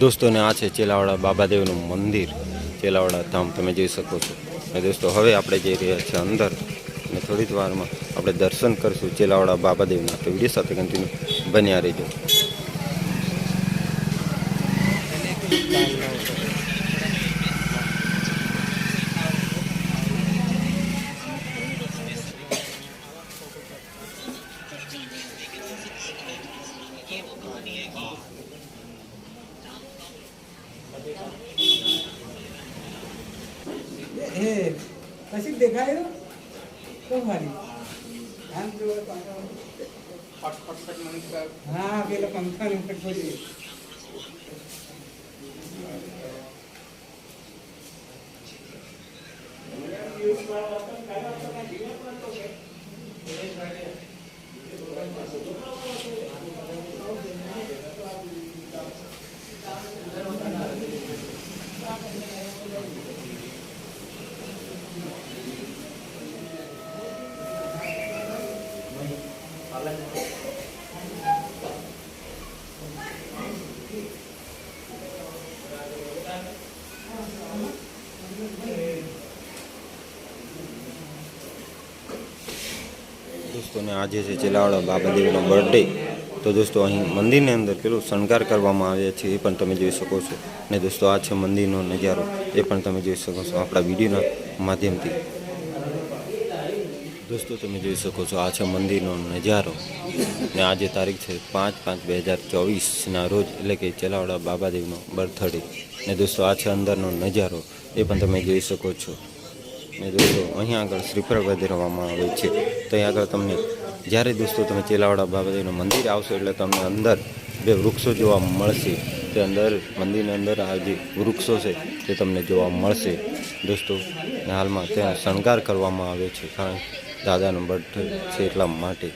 દોસ્તોને આ છે ચેલાવાડા બાબાદેવનું મંદિર. ચેલાવાડા ધામ, તમે જોઈ શકો છો. અને દોસ્તો, હવે આપણે જઈ રહ્યા છીએ અંદર. અને થોડી જ વારમાં આપણે દર્શન કરશું ચેલાવાડા બાબાદેવના. તો વીડિયો સાથે કન્ટિન્યુ બન્યા રહેજો. હે કશીક દેખાય તો મારી આમ જોવે. હા પેલો પંખા દોસ્તોને આજે છે ચેલાવાડા બાબાદેવનો બર્થડે તો દોસ્તો અહીં મંદિરની અંદર પેલો શણગાર કરવામાં આવે છે, એ પણ તમે જોઈ શકો છો. ને દોસ્તો આ છે મંદિરનો નજારો, એ પણ તમે જોઈ શકો છો આપણા વિડીયોના માધ્યમથી. દોસ્તો, તમે જોઈ શકો છો આ છે મંદિરનો નજારો. ને આજે તારીખ છે પાંચ પાંચ બે હજાર ચોવીસના રોજ, એટલે કે ચલાવડા બાબાદેવનો બર્થડે. ને દોસ્તો, આ છે અંદરનો નજારો, એ પણ તમે જોઈ શકો છો. ને દોસ્તો, અહીંયા આગળ શ્રીફળ વધારવામાં આવે છે. તો અહીં આગળ તમને, જ્યારે દોસ્તો તમે ચેલાવાડા બાબાદેવનું મંદિર આવશો, એટલે તમને અંદર બે વૃક્ષો જોવા મળશે. તે અંદર, મંદિરની અંદર આ જે વૃક્ષો છે, તે તમને જોવા મળશે. દોસ્તો, હાલમાં ત્યાં શણગાર કરવામાં આવે છે. કારણ દાદાનો બર્થ છે એટલા માટે